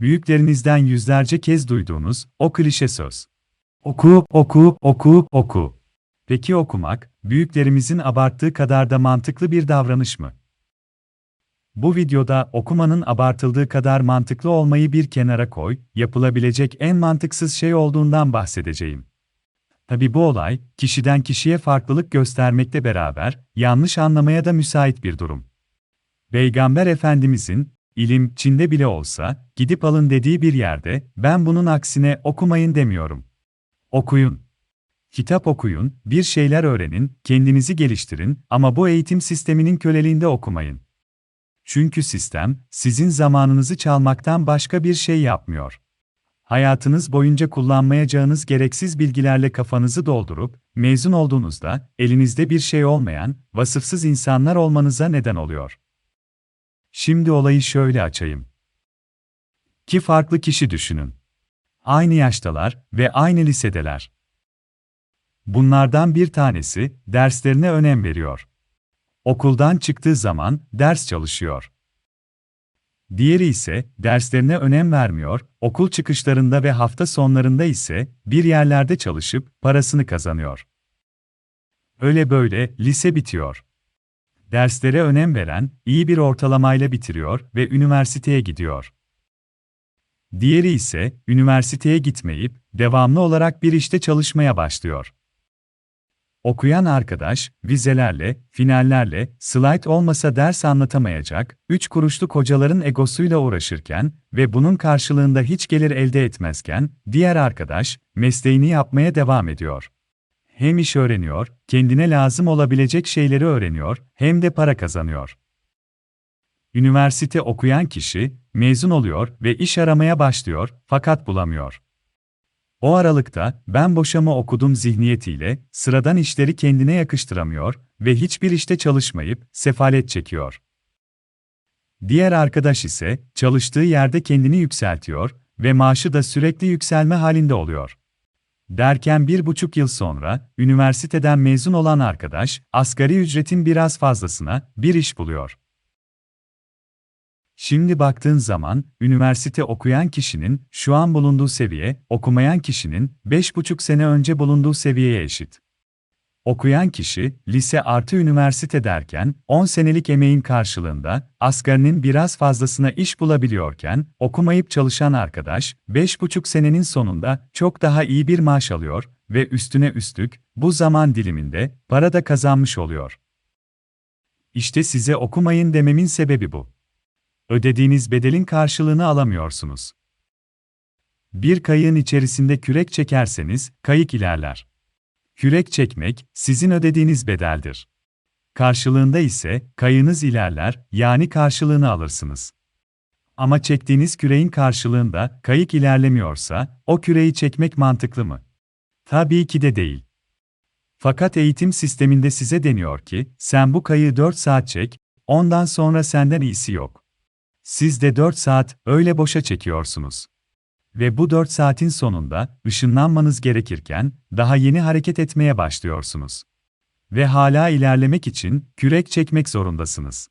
Büyüklerinizden yüzlerce kez duyduğunuz o klişe söz. Oku, oku, oku, oku. Peki okumak, büyüklerimizin abarttığı kadar da mantıklı bir davranış mı? Bu videoda okumanın abartıldığı kadar mantıklı olmayı bir kenara koy, yapılabilecek en mantıksız şey olduğundan bahsedeceğim. Tabi bu olay, kişiden kişiye farklılık göstermekle beraber, yanlış anlamaya da müsait bir durum. Peygamber Efendimizin, ilim Çin'de bile olsa, gidip alın dediği bir yerde, ben bunun aksine okumayın demiyorum. Okuyun. Kitap okuyun, bir şeyler öğrenin, kendinizi geliştirin ama bu eğitim sisteminin köleliğinde okumayın. Çünkü sistem, sizin zamanınızı çalmaktan başka bir şey yapmıyor. Hayatınız boyunca kullanmayacağınız gereksiz bilgilerle kafanızı doldurup, mezun olduğunuzda, elinizde bir şey olmayan, vasıfsız insanlar olmanıza neden oluyor. Şimdi olayı şöyle açayım. İki farklı kişi düşünün. Aynı yaştalar ve aynı lisedeler. Bunlardan bir tanesi, derslerine önem veriyor. Okuldan çıktığı zaman ders çalışıyor. Diğeri ise derslerine önem vermiyor, okul çıkışlarında ve hafta sonlarında ise bir yerlerde çalışıp parasını kazanıyor. Öyle böyle lise bitiyor. Derslere önem veren iyi bir ortalamayla bitiriyor ve üniversiteye gidiyor. Diğeri ise üniversiteye gitmeyip devamlı olarak bir işte çalışmaya başlıyor. Okuyan arkadaş, vizelerle, finallerle, slide olmasa ders anlatamayacak, üç kuruşluk hocaların egosuyla uğraşırken ve bunun karşılığında hiç gelir elde etmezken, diğer arkadaş, mesleğini yapmaya devam ediyor. Hem iş öğreniyor, kendine lazım olabilecek şeyleri öğreniyor, hem de para kazanıyor. Üniversite okuyan kişi, mezun oluyor ve iş aramaya başlıyor, fakat bulamıyor. O aralıkta, ben boşama okudum zihniyetiyle, sıradan işleri kendine yakıştıramıyor ve hiçbir işte çalışmayıp, sefalet çekiyor. Diğer arkadaş ise, çalıştığı yerde kendini yükseltiyor ve maaşı da sürekli yükselme halinde oluyor. Derken bir buçuk yıl sonra, üniversiteden mezun olan arkadaş, asgari ücretin biraz fazlasına bir iş buluyor. Şimdi baktığın zaman, üniversite okuyan kişinin şu an bulunduğu seviye, okumayan kişinin 5,5 sene önce bulunduğu seviyeye eşit. Okuyan kişi, lise artı üniversite derken, 10 senelik emeğin karşılığında, asgarinin biraz fazlasına iş bulabiliyorken, okumayıp çalışan arkadaş, 5,5 senenin sonunda çok daha iyi bir maaş alıyor ve üstüne üstlük, bu zaman diliminde, para da kazanmış oluyor. İşte size okumayın dememin sebebi bu ödediğiniz bedelin karşılığını alamıyorsunuz. Bir kayığın içerisinde kürek çekerseniz, kayık ilerler. Kürek çekmek, sizin ödediğiniz bedeldir. Karşılığında ise, kayığınız ilerler, yani karşılığını alırsınız. Ama çektiğiniz küreğin karşılığında, kayık ilerlemiyorsa, o küreği çekmek mantıklı mı? Tabii ki de değil. Fakat eğitim sisteminde size deniyor ki, sen bu kayığı 4 saat çek, ondan sonra senden iyisi yok. Siz de 4 saat öyle boşa çekiyorsunuz. Ve bu 4 saatin sonunda ışınlanmanız gerekirken daha yeni hareket etmeye başlıyorsunuz. Ve hala ilerlemek için kürek çekmek zorundasınız.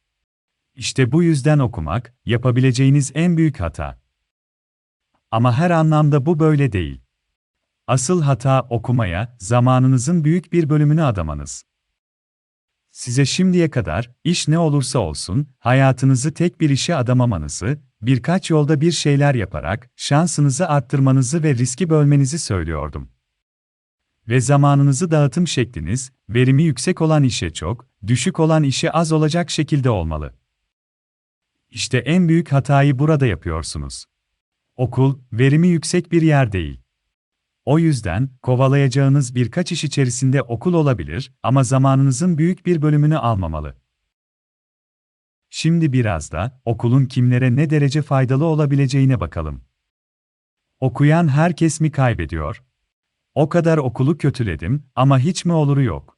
İşte bu yüzden okumak yapabileceğiniz en büyük hata. Ama her anlamda bu böyle değil. Asıl hata okumaya zamanınızın büyük bir bölümünü adamanız. Size şimdiye kadar, iş ne olursa olsun, hayatınızı tek bir işe adamamanızı, birkaç yolda bir şeyler yaparak, şansınızı arttırmanızı ve riski bölmenizi söylüyordum. Ve zamanınızı dağıtım şekliniz, verimi yüksek olan işe çok, düşük olan işe az olacak şekilde olmalı. İşte en büyük hatayı burada yapıyorsunuz. Okul, verimi yüksek bir yer değil. O yüzden, kovalayacağınız birkaç iş içerisinde okul olabilir ama zamanınızın büyük bir bölümünü almamalı. Şimdi biraz da okulun kimlere ne derece faydalı olabileceğine bakalım. Okuyan herkes mi kaybediyor? O kadar okulu kötüledim ama hiç mi oluru yok?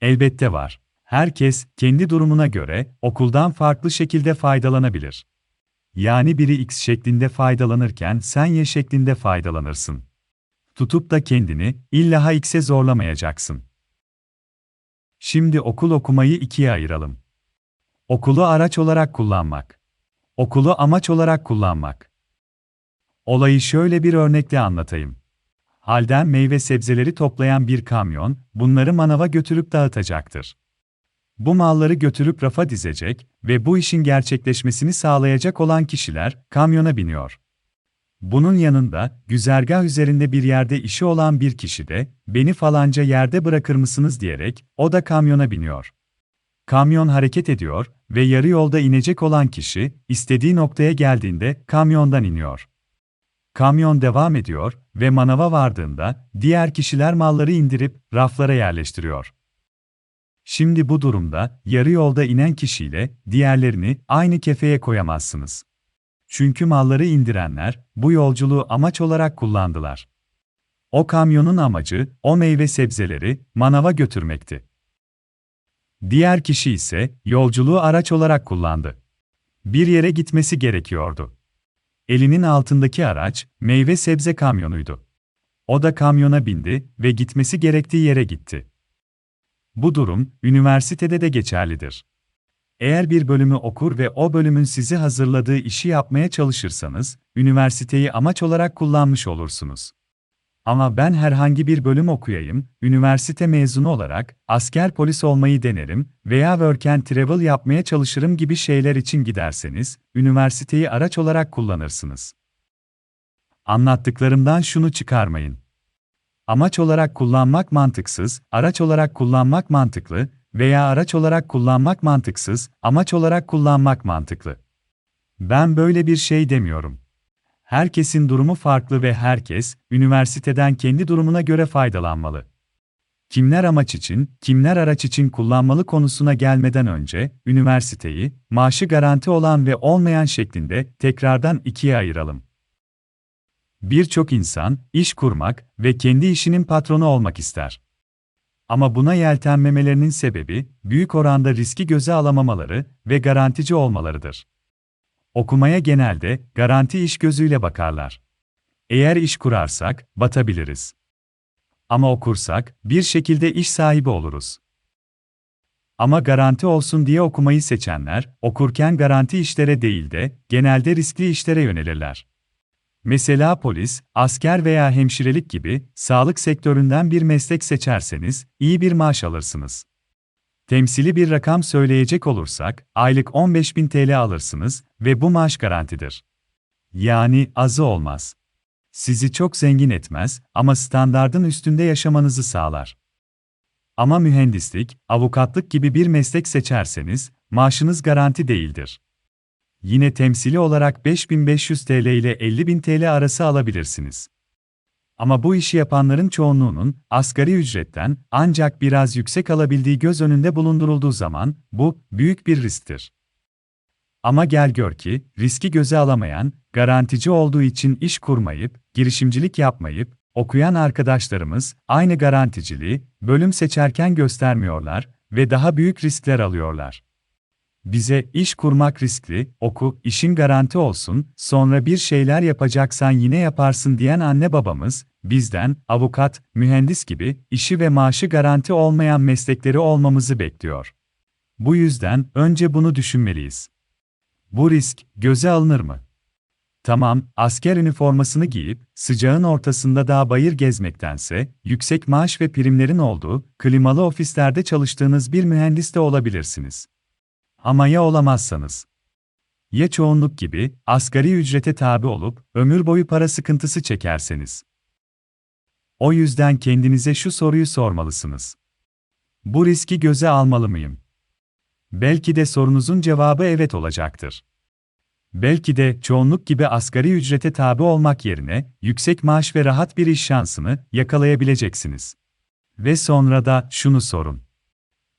Elbette var. Herkes kendi durumuna göre okuldan farklı şekilde faydalanabilir. Yani biri X şeklinde faydalanırken sen Y şeklinde faydalanırsın tutup da kendini illa X'e zorlamayacaksın. Şimdi okul okumayı ikiye ayıralım. Okulu araç olarak kullanmak. Okulu amaç olarak kullanmak. Olayı şöyle bir örnekle anlatayım. Halden meyve sebzeleri toplayan bir kamyon, bunları manava götürüp dağıtacaktır. Bu malları götürüp rafa dizecek ve bu işin gerçekleşmesini sağlayacak olan kişiler kamyona biniyor. Bunun yanında güzergah üzerinde bir yerde işi olan bir kişi de beni falanca yerde bırakır mısınız diyerek o da kamyona biniyor. Kamyon hareket ediyor ve yarı yolda inecek olan kişi istediği noktaya geldiğinde kamyondan iniyor. Kamyon devam ediyor ve manava vardığında diğer kişiler malları indirip raflara yerleştiriyor. Şimdi bu durumda yarı yolda inen kişiyle diğerlerini aynı kefeye koyamazsınız. Çünkü malları indirenler bu yolculuğu amaç olarak kullandılar. O kamyonun amacı o meyve sebzeleri manava götürmekti. Diğer kişi ise yolculuğu araç olarak kullandı. Bir yere gitmesi gerekiyordu. Elinin altındaki araç meyve sebze kamyonuydu. O da kamyona bindi ve gitmesi gerektiği yere gitti. Bu durum üniversitede de geçerlidir. Eğer bir bölümü okur ve o bölümün sizi hazırladığı işi yapmaya çalışırsanız, üniversiteyi amaç olarak kullanmış olursunuz. Ama ben herhangi bir bölüm okuyayım, üniversite mezunu olarak asker polis olmayı denerim veya work and travel yapmaya çalışırım gibi şeyler için giderseniz, üniversiteyi araç olarak kullanırsınız. Anlattıklarımdan şunu çıkarmayın. Amaç olarak kullanmak mantıksız, araç olarak kullanmak mantıklı veya araç olarak kullanmak mantıksız, amaç olarak kullanmak mantıklı. Ben böyle bir şey demiyorum. Herkesin durumu farklı ve herkes, üniversiteden kendi durumuna göre faydalanmalı. Kimler amaç için, kimler araç için kullanmalı konusuna gelmeden önce, üniversiteyi, maaşı garanti olan ve olmayan şeklinde tekrardan ikiye ayıralım. Birçok insan, iş kurmak ve kendi işinin patronu olmak ister. Ama buna yeltenmemelerinin sebebi, büyük oranda riski göze alamamaları ve garantici olmalarıdır. Okumaya genelde garanti iş gözüyle bakarlar. Eğer iş kurarsak batabiliriz. Ama okursak bir şekilde iş sahibi oluruz. Ama garanti olsun diye okumayı seçenler, okurken garanti işlere değil de genelde riskli işlere yönelirler. Mesela polis, asker veya hemşirelik gibi sağlık sektöründen bir meslek seçerseniz iyi bir maaş alırsınız. Temsili bir rakam söyleyecek olursak, aylık 15.000 TL alırsınız ve bu maaş garantidir. Yani azı olmaz. Sizi çok zengin etmez ama standardın üstünde yaşamanızı sağlar. Ama mühendislik, avukatlık gibi bir meslek seçerseniz, maaşınız garanti değildir. Yine temsili olarak 5500 TL ile 50.000 TL arası alabilirsiniz. Ama bu işi yapanların çoğunluğunun asgari ücretten ancak biraz yüksek alabildiği göz önünde bulundurulduğu zaman bu büyük bir risktir. Ama gel gör ki riski göze alamayan, garantici olduğu için iş kurmayıp, girişimcilik yapmayıp, okuyan arkadaşlarımız aynı garanticiliği bölüm seçerken göstermiyorlar ve daha büyük riskler alıyorlar. Bize iş kurmak riskli, oku, işin garanti olsun, sonra bir şeyler yapacaksan yine yaparsın diyen anne babamız, bizden, avukat, mühendis gibi, işi ve maaşı garanti olmayan meslekleri olmamızı bekliyor. Bu yüzden, önce bunu düşünmeliyiz. Bu risk, göze alınır mı? Tamam, asker üniformasını giyip, sıcağın ortasında dağ bayır gezmektense, yüksek maaş ve primlerin olduğu, klimalı ofislerde çalıştığınız bir mühendis de olabilirsiniz. Ama ya olamazsanız? Ya çoğunluk gibi asgari ücrete tabi olup ömür boyu para sıkıntısı çekerseniz? O yüzden kendinize şu soruyu sormalısınız. Bu riski göze almalı mıyım? Belki de sorunuzun cevabı evet olacaktır. Belki de çoğunluk gibi asgari ücrete tabi olmak yerine yüksek maaş ve rahat bir iş şansını yakalayabileceksiniz. Ve sonra da şunu sorun.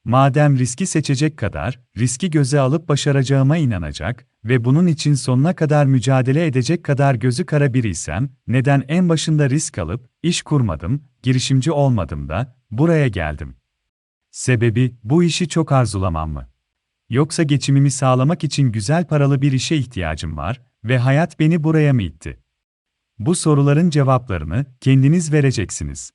Madem riski seçecek kadar, riski göze alıp başaracağıma inanacak ve bunun için sonuna kadar mücadele edecek kadar gözü kara biriysem, neden en başında risk alıp, iş kurmadım, girişimci olmadım da, buraya geldim? Sebebi, bu işi çok arzulamam mı? Yoksa geçimimi sağlamak için güzel paralı bir işe ihtiyacım var ve hayat beni buraya mı itti? Bu soruların cevaplarını kendiniz vereceksiniz.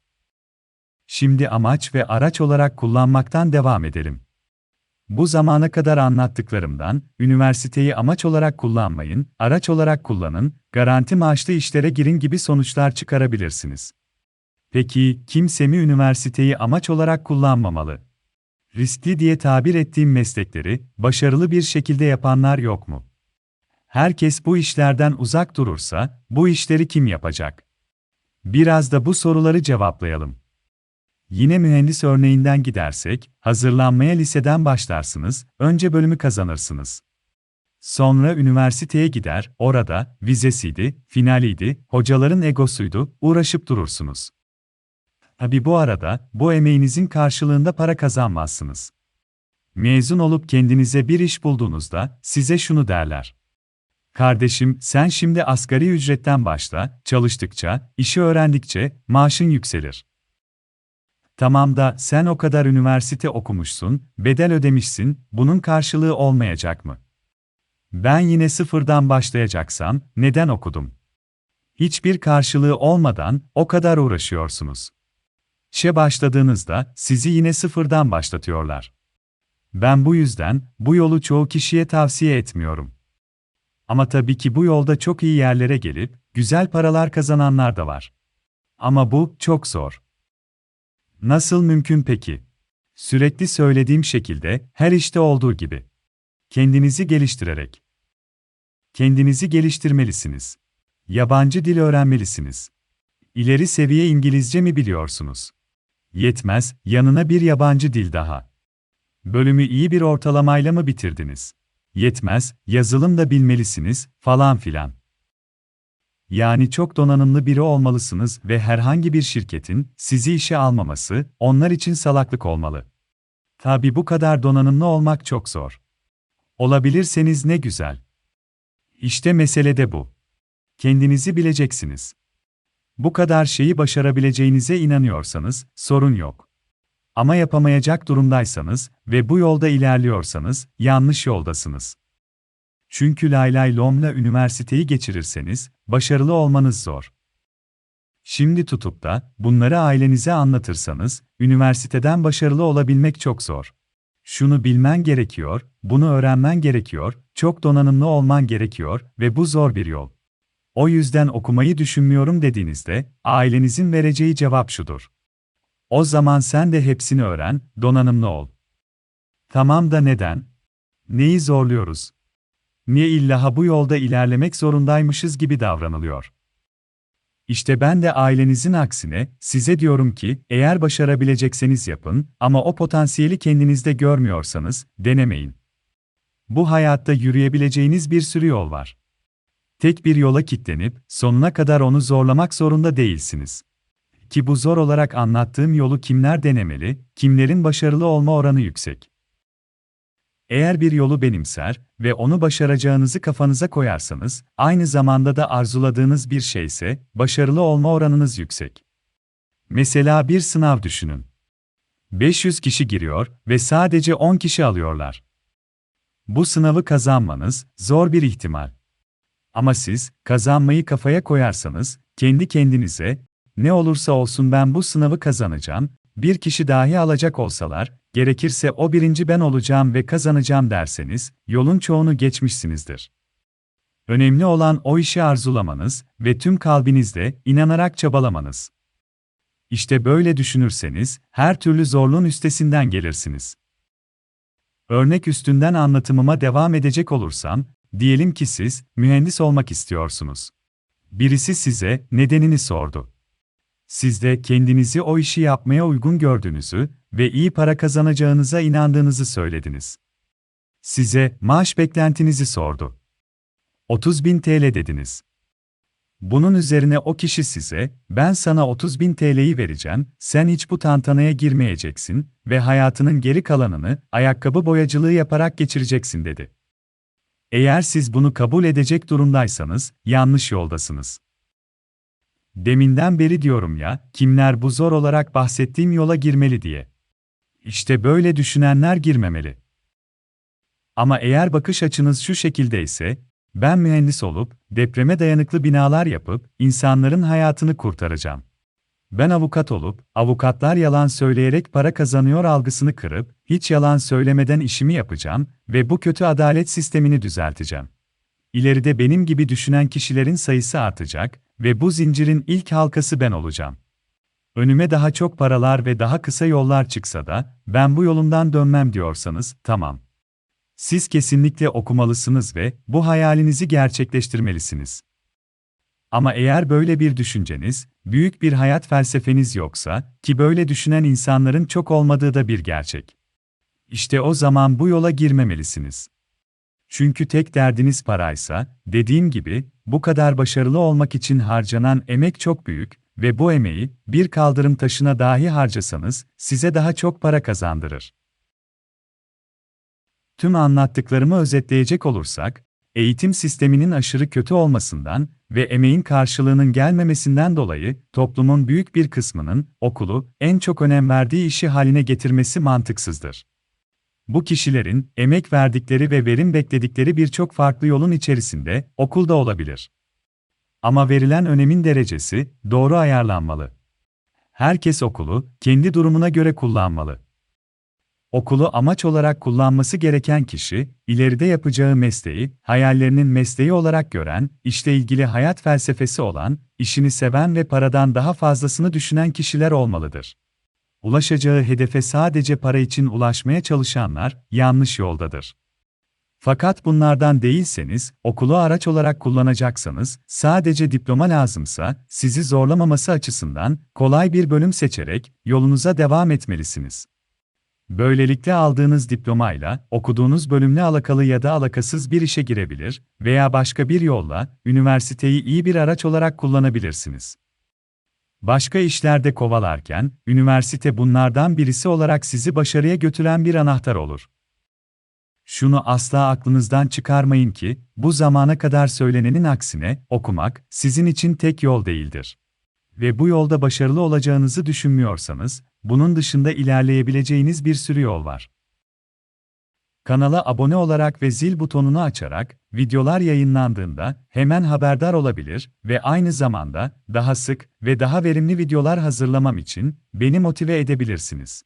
Şimdi amaç ve araç olarak kullanmaktan devam edelim. Bu zamana kadar anlattıklarımdan, üniversiteyi amaç olarak kullanmayın, araç olarak kullanın, garanti maaşlı işlere girin gibi sonuçlar çıkarabilirsiniz. Peki, kimse mi üniversiteyi amaç olarak kullanmamalı? Riskli diye tabir ettiğim meslekleri, başarılı bir şekilde yapanlar yok mu? Herkes bu işlerden uzak durursa, bu işleri kim yapacak? Biraz da bu soruları cevaplayalım. Yine mühendis örneğinden gidersek, hazırlanmaya liseden başlarsınız, önce bölümü kazanırsınız. Sonra üniversiteye gider, orada vizesiydi, finaliydi, hocaların egosuydu, uğraşıp durursunuz. Tabi bu arada, bu emeğinizin karşılığında para kazanmazsınız. Mezun olup kendinize bir iş bulduğunuzda, size şunu derler. Kardeşim, sen şimdi asgari ücretten başla, çalıştıkça, işi öğrendikçe, maaşın yükselir. Tamam da sen o kadar üniversite okumuşsun, bedel ödemişsin, bunun karşılığı olmayacak mı? Ben yine sıfırdan başlayacaksam, neden okudum? Hiçbir karşılığı olmadan o kadar uğraşıyorsunuz. İşe başladığınızda sizi yine sıfırdan başlatıyorlar. Ben bu yüzden bu yolu çoğu kişiye tavsiye etmiyorum. Ama tabii ki bu yolda çok iyi yerlere gelip güzel paralar kazananlar da var. Ama bu çok zor. Nasıl mümkün peki? Sürekli söylediğim şekilde her işte olduğu gibi. Kendinizi geliştirerek. Kendinizi geliştirmelisiniz. Yabancı dil öğrenmelisiniz. İleri seviye İngilizce mi biliyorsunuz? Yetmez, yanına bir yabancı dil daha. Bölümü iyi bir ortalamayla mı bitirdiniz? Yetmez, yazılım da bilmelisiniz, falan filan. Yani çok donanımlı biri olmalısınız ve herhangi bir şirketin sizi işe almaması onlar için salaklık olmalı. Tabi bu kadar donanımlı olmak çok zor. Olabilirseniz ne güzel. İşte mesele de bu. Kendinizi bileceksiniz. Bu kadar şeyi başarabileceğinize inanıyorsanız sorun yok. Ama yapamayacak durumdaysanız ve bu yolda ilerliyorsanız yanlış yoldasınız. Çünkü lay lay lomla üniversiteyi geçirirseniz, başarılı olmanız zor. Şimdi tutup da, bunları ailenize anlatırsanız, üniversiteden başarılı olabilmek çok zor. Şunu bilmen gerekiyor, bunu öğrenmen gerekiyor, çok donanımlı olman gerekiyor ve bu zor bir yol. O yüzden okumayı düşünmüyorum dediğinizde, ailenizin vereceği cevap şudur. O zaman sen de hepsini öğren, donanımlı ol. Tamam da neden? Neyi zorluyoruz? Niye illa bu yolda ilerlemek zorundaymışız gibi davranılıyor? İşte ben de ailenizin aksine size diyorum ki eğer başarabilecekseniz yapın ama o potansiyeli kendinizde görmüyorsanız denemeyin. Bu hayatta yürüyebileceğiniz bir sürü yol var. Tek bir yola kilitlenip sonuna kadar onu zorlamak zorunda değilsiniz. Ki bu zor olarak anlattığım yolu kimler denemeli, kimlerin başarılı olma oranı yüksek. Eğer bir yolu benimser ve onu başaracağınızı kafanıza koyarsanız, aynı zamanda da arzuladığınız bir şeyse, başarılı olma oranınız yüksek. Mesela bir sınav düşünün. 500 kişi giriyor ve sadece 10 kişi alıyorlar. Bu sınavı kazanmanız zor bir ihtimal. Ama siz kazanmayı kafaya koyarsanız, kendi kendinize ne olursa olsun ben bu sınavı kazanacağım, bir kişi dahi alacak olsalar, gerekirse o birinci ben olacağım ve kazanacağım derseniz, yolun çoğunu geçmişsinizdir. Önemli olan o işi arzulamanız ve tüm kalbinizle inanarak çabalamanız. İşte böyle düşünürseniz, her türlü zorluğun üstesinden gelirsiniz. Örnek üstünden anlatımıma devam edecek olursam, diyelim ki siz mühendis olmak istiyorsunuz. Birisi size nedenini sordu. Siz de kendinizi o işi yapmaya uygun gördüğünüzü ve iyi para kazanacağınıza inandığınızı söylediniz. Size maaş beklentinizi sordu. 30 bin TL dediniz. Bunun üzerine o kişi size, ben sana 30 bin TL'yi vereceğim, sen hiç bu tantanaya girmeyeceksin ve hayatının geri kalanını ayakkabı boyacılığı yaparak geçireceksin dedi. Eğer siz bunu kabul edecek durumdaysanız, yanlış yoldasınız. Deminden beri diyorum ya, kimler bu zor olarak bahsettiğim yola girmeli diye. İşte böyle düşünenler girmemeli. Ama eğer bakış açınız şu şekilde ise, ben mühendis olup, depreme dayanıklı binalar yapıp, insanların hayatını kurtaracağım. ben avukat olup, avukatlar yalan söyleyerek para kazanıyor algısını kırıp, hiç yalan söylemeden işimi yapacağım ve bu kötü adalet sistemini düzelteceğim. İleride benim gibi düşünen kişilerin sayısı artacak ve bu zincirin ilk halkası ben olacağım. Önüme daha çok paralar ve daha kısa yollar çıksa da, ben bu yolumdan dönmem diyorsanız, tamam. Siz kesinlikle okumalısınız ve bu hayalinizi gerçekleştirmelisiniz. Ama eğer böyle bir düşünceniz, büyük bir hayat felsefeniz yoksa, ki böyle düşünen insanların çok olmadığı da bir gerçek. İşte o zaman bu yola girmemelisiniz. Çünkü tek derdiniz paraysa, dediğim gibi, bu kadar başarılı olmak için harcanan emek çok büyük ve bu emeği bir kaldırım taşına dahi harcasanız size daha çok para kazandırır. Tüm anlattıklarımı özetleyecek olursak, eğitim sisteminin aşırı kötü olmasından ve emeğin karşılığının gelmemesinden dolayı toplumun büyük bir kısmının okulu en çok önem verdiği işi haline getirmesi mantıksızdır. Bu kişilerin emek verdikleri ve verim bekledikleri birçok farklı yolun içerisinde okulda olabilir. Ama verilen önemin derecesi doğru ayarlanmalı. Herkes okulu kendi durumuna göre kullanmalı. Okulu amaç olarak kullanması gereken kişi, ileride yapacağı mesleği, hayallerinin mesleği olarak gören, işle ilgili hayat felsefesi olan, işini seven ve paradan daha fazlasını düşünen kişiler olmalıdır. Ulaşacağı hedefe sadece para için ulaşmaya çalışanlar yanlış yoldadır. Fakat bunlardan değilseniz, okulu araç olarak kullanacaksanız, sadece diploma lazımsa, sizi zorlamaması açısından kolay bir bölüm seçerek yolunuza devam etmelisiniz. Böylelikle aldığınız diplomayla okuduğunuz bölümle alakalı ya da alakasız bir işe girebilir veya başka bir yolla üniversiteyi iyi bir araç olarak kullanabilirsiniz. Başka işlerde kovalarken üniversite bunlardan birisi olarak sizi başarıya götüren bir anahtar olur. Şunu asla aklınızdan çıkarmayın ki bu zamana kadar söylenenin aksine okumak sizin için tek yol değildir. Ve bu yolda başarılı olacağınızı düşünmüyorsanız bunun dışında ilerleyebileceğiniz bir sürü yol var. Kanala abone olarak ve zil butonunu açarak videolar yayınlandığında hemen haberdar olabilir ve aynı zamanda daha sık ve daha verimli videolar hazırlamam için beni motive edebilirsiniz.